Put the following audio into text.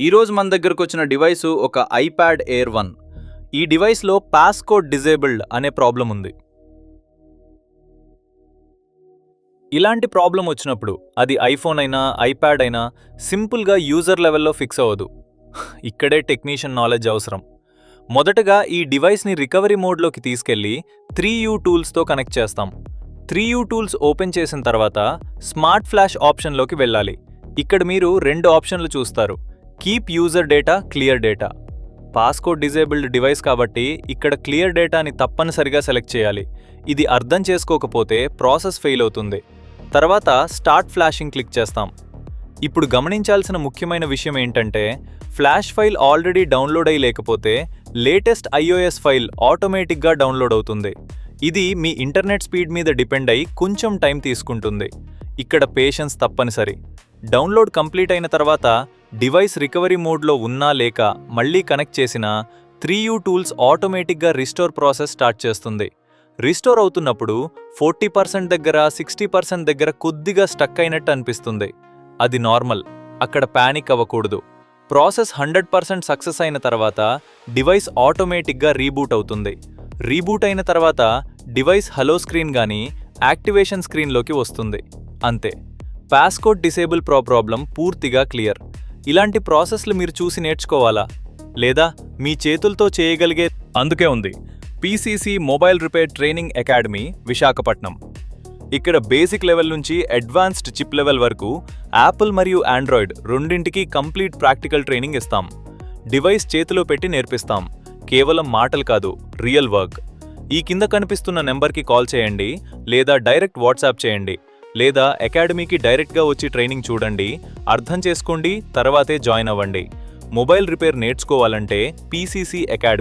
ఈరోజు మన దగ్గరకు వచ్చిన డివైస్ ఒక ఐప్యాడ్ ఎయిర్ వన్. ఈ డివైస్లో పాస్కోడ్ డిజేబుల్డ్ అనే ప్రాబ్లం ఉంది. ఇలాంటి ప్రాబ్లం వచ్చినప్పుడు అది ఐఫోన్ అయినా ఐప్యాడ్ అయినా సింపుల్గా యూజర్ లెవెల్లో ఫిక్స్ అవ్వదు. ఇక్కడే టెక్నీషియన్ నాలెడ్జ్ అవసరం. మొదటగా ఈ డివైస్ని రికవరీ మోడ్లోకి తీసుకెళ్ళి త్రీ యూ టూల్స్తో కనెక్ట్ చేస్తాం. త్రీ యూ టూల్స్ ఓపెన్ చేసిన తర్వాత స్మార్ట్ ఫ్లాష్ ఆప్షన్లోకి వెళ్ళాలి. ఇక్కడ మీరు రెండు ఆప్షన్లు చూస్తారు. Keep user data clear data. Passcode disabled device కాబట్టి ఇక్కడ క్లియర్ డేటాని తప్పనిసరిగా సెలెక్ట్ చేయాలి. ఇది అర్థం చేసుకోకపోతే ప్రాసెస్ ఫెయిల్ అవుతుంది. తర్వాత స్టార్ట్ ఫ్లాషింగ్ క్లిక్ చేస్తాం. ఇప్పుడు గమనించాల్సిన ముఖ్యమైన విషయం ఏంటంటే ఫ్లాష్ ఫైల్ ఆల్రెడీ డౌన్లోడ్ అయి లేకపోతే లేటెస్ట్ ఐఓఎస్ ఫైల్ ఆటోమేటిక్గా డౌన్లోడ్ అవుతుంది. ఇది మీ ఇంటర్నెట్ స్పీడ్ మీద డిపెండ్ అయి కొంచెం టైం తీసుకుంటుంది. ఇక్కడ పేషెన్స్ తప్పనిసరి. డౌన్లోడ్ కంప్లీట్ అయిన తర్వాత డివైస్ రికవరీ మోడ్లో ఉన్నా లేక మళ్ళీ కనెక్ట్ చేసినా త్రీ యూ టూల్స్ ఆటోమేటిక్గా రిస్టోర్ ప్రాసెస్ స్టార్ట్ చేస్తుంది. రిస్టోర్ అవుతున్నప్పుడు ఫోర్టీ పర్సెంట్ దగ్గర సిక్స్టీ పర్సెంట్ దగ్గర కొద్దిగా స్టక్ అయినట్టు అనిపిస్తుంది. అది నార్మల్ అక్కడ ప్యానిక్ అవ్వకూడదు. ప్రాసెస్ హండ్రెడ్ పర్సెంట్ సక్సెస్ అయిన తర్వాత డివైస్ ఆటోమేటిక్గా రీబూట్ అవుతుంది. రీబూట్ అయిన తర్వాత డివైస్ హలో స్క్రీన్ కానీ యాక్టివేషన్ స్క్రీన్లోకి వస్తుంది. అంతే. పాస్కోడ్ డిసేబుల్ ప్రో ప్రాబ్లం పూర్తిగా క్లియర్. ఇలాంటి ప్రాసెస్లు మీరు చూసి నేర్చుకోవాలా? లేదా మీ చేతులతో చేయగలిగే అందుకే ఉంది. PCC mobile repair training academy Visakhapatnam. ఇక్కడ బేసిక్ లెవెల్ నుంచి అడ్వాన్స్డ్ చిప్ లెవెల్ వరకు యాపిల్ మరియు ఆండ్రాయిడ్ రెండింటికి కంప్లీట్ ప్రాక్టికల్ ట్రైనింగ్ ఇస్తాం. డివైస్ చేతిలో పెట్టి నేర్పిస్తాం. కేవలం మాటలు కాదు రియల్ వర్క్. ఈ కింద కనిపిస్తున్న నెంబర్కి కాల్ చేయండి లేదా డైరెక్ట్ వాట్సాప్ చేయండి. లేదా అకాడమీకి డైరెక్ట్గా వచ్చి ట్రైనింగ్ చూడండి అర్థం చేసుకోండి తర్వాతే జాయిన్ అవ్వండి. మొబైల్ రిపేర్ నేర్చుకోవాలంటే పీసీసీ అకాడమీ